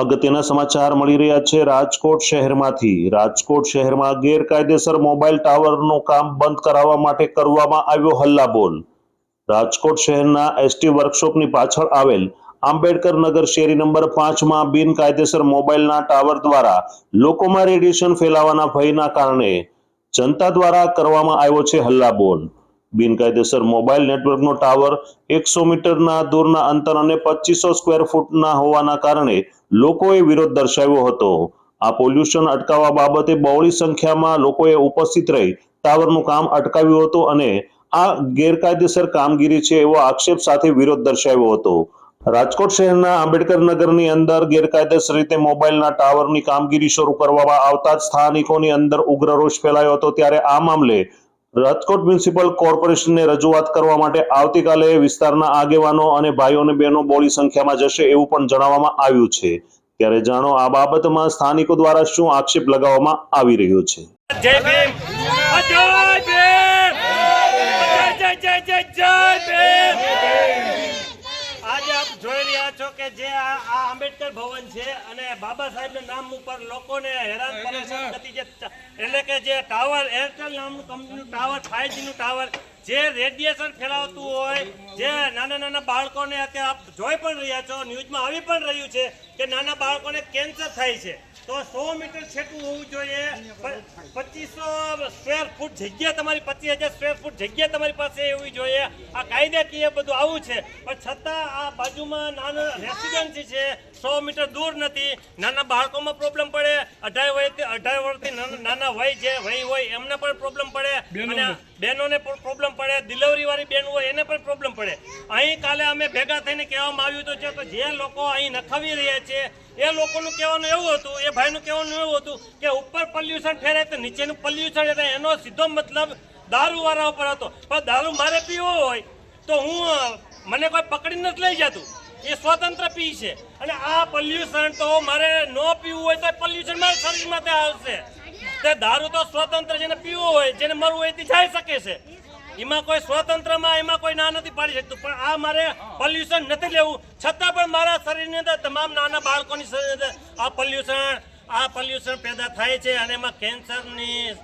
અગત્યના સમાચાર મળી રહ્યા છે રાજકોટ શહેરમાંથી. રાજકોટ શહેરમાં ગેરકાયદેસર મોબાઈલ ટાવરનું કામ બંધ કરાવવા માટે કરવામાં આવ્યો હલ્લાબોલ. રાજકોટ શહેરના એસટી વર્કશોપની પાછળ આવેલ આંબેડકર નગર શેરી નંબર પાંચમાં બિનકાયદેસર મોબાઈલના ટાવર દ્વારા લોકોમાં રેડિયેશન ફેલાવાના ભયના કારણે જનતા દ્વારા કરવામાં આવ્યો છે હલ્લાબોલ. બિનકાયદેસર મોબાઈલ નેટવર્કનો ટાવર એકસો મીટરના દૂરના અંતર અને પચીસો સ્ક્વેર ફૂટના હોવાના કારણે લોકોએ વિરોધ દર્શાવ્યો હતો. આ પોલ્યુશન અટકાવવા બાબતે બહોળી સંખ્યામાં લોકોએ ઉપસ્થિત રહી ટાવરનું કામ અટકાવ્યું હતું અને આ ગેરકાયદેસર કામગીરી છે એવો આક્ષેપ સાથે વિરોધ દર્શાવ્યો હતો. રાજકોટ શહેરના આંબેડકર નગરની અંદર ગેરકાયદેસર રીતે મોબાઈલના ટાવરની કામગીરી શરૂ કરવામાં આવતા જ સ્થાનિકોની અંદર ઉગ્ર રોષ ફેલાયો હતો. ત્યારે આ મામલે રાજકોટ મ્યુનિસિપલ કોર્પોરેશનને રજૂઆત કરવા માટે આવતીકાલે વિસ્તારના આગેવાનો અને ભાઈઓ અને બહેનો બોડી સંખ્યામાં જશે એવું પણ જણાવવામાં આવ્યું છે. ત્યારે જાણો આ બાબતમાં સ્થાનિકો દ્વારા શું આક્ષેપ લગાવવામાં આવી રહ્યો છે. આજે આપ જોઈ રહ્યા છો કે જે આ આ આંબેડકર ભવન છે અને બાબા સાહેબના નામ ઉપર લોકોને હેરાન પરેશાન થતી જે એટલે કે જે ટાવર એરટેલ નામનું કંપનીનું ટાવર ફાઈવનું ટાવર જે રેડિયેશન ફેલાવતું હોય જે નાના નાના બાળકોને અત્યારે આપ જોઈ પણ રહ્યા છો ન્યૂઝમાં આવી પણ રહ્યું છે કે નાના બાળકોને કેન્સર થાય છે. તો સો મીટર છેટું હોવું જોઈએ. પચીસો સ્ક્વેર ફૂટ જગ્યા તમારી પચીસ હજાર સ્ક્વેર ફૂટ જગ્યા તમારી પાસે હોવી જોઈએ. આ કાયદાકીય બધું આવું છે. પણ છતાં આ બાજુમાં નાના રેસિડેન્સી છે સો મીટર દૂર નથી. નાના બાળકોમાં પ્રોબ્લેમ પડે. અઢાર વયથી અઢાર વર્ષથી નાના- વય જે વય હોય એમને પણ પ્રોબ્લેમ પડે. અને બહેનોને પણ પ્રોબ્લેમ પડે. ડિલિવરીવાળી બેન હોય એને પણ પ્રોબ્લેમ પડે. અહીં કાલે અમે ભેગા થઈને કહેવામાં આવ્યું હતું કે જે લોકો અહીં નખાવી રહ્યા છે એ લોકોનું કહેવાનું એવું હતું, એ ભાઈનું કહેવાનું એવું હતું કે ઉપર પોલ્યુશન ફેરાય તો નીચેનું પોલ્યુશન એટલે એનો સીધો મતલબ દારૂ વાળા ઉપર હતો. પણ દારૂ મારે પીવો હોય તો હું મને કોઈ પકડી નથી લઈ જતું. એ સ્વતંત્ર પી છે. અને આ પોલ્યુશન તો મારે ન પીવું હોય તો પોલ્યુશન મારા શરીરમાં આવશે. તે દારૂ તો સ્વતંત્ર જેને પીવો હોય, જેને મરવું હોય તે જઈ શકે છે. એમાં કોઈ સ્વતંત્રમાં એમાં કોઈ ના નથી પાડી શકતું. પણ આ મારે પોલ્યુશન નથી લેવું. છતાં પણ મારા શરીરની અંદર તમામ નાના બાળકોની શરીર આ પોલ્યુશન આ પોલ્યુશન પેદા થાય છે અને એમાં કેન્સરની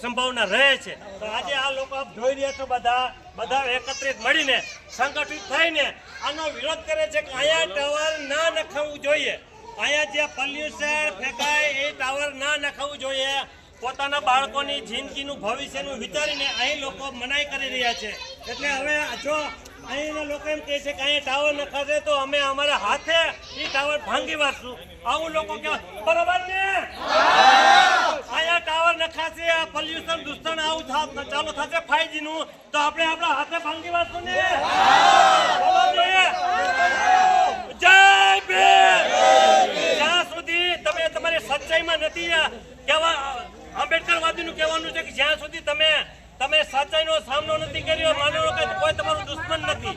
સંભાવના રહે છે. તો આજે આ લોકો આપ જોઈ રહ્યા છો બધા બધા એકત્રિત મળીને, સંગઠિત થઈને આનો વિરોધ કરે છે કે અહીંયા ટાવર ના નખાવવું જોઈએ. અહીંયા જે પોલ્યુશન ફેંકાય એ ટાવર ના નખાવવું જોઈએ. પોતાના બાળકોની જિંદગીનું, ભવિષ્યનું વિચારીને અહીં લોકો મનાઈ કરી રહ્યા છે. એટલે હવે જો અહીંના લોકો એમ કહે છે કે અહીંયા ટાવર નખાશે તો અમે અમારા હાથે એ ટાવર ભાંગી વાળશું આવું લોકો કે બરોબર ને? અહીંયા ટાવર નખાશે આ પોલ્યુશન દૂષણ, આવું ચાલુ થશે ફાઈવનું, તો આપણે આપણા હાથે ભાંગી વાળશું ને? જય જ્યાં સુધી તમે તમારી સચ્ચાઈમાં નથી કહેવા આંબેડકરવાદીનું કહેવાનું છે કે જ્યાં સુધી તમે તમે સચ્ચાઈનો સામનો નથી કર્યો, માનો કે કોઈ તમારું દુશ્મન નથી.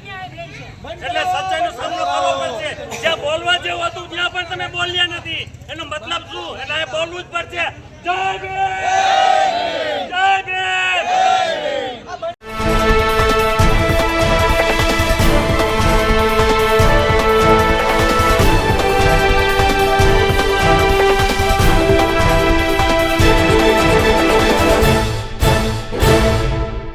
એટલે સચ્ચાઈનો સામનો કરવો પડશે. જ્યાં બોલવા જેવું હતું, ત્યાં પણ તમે બોલ્યા નથી. એનો મતલબ શું? એટલે બોલવું જ પડશે. જય ભીમ! જય ભીમ!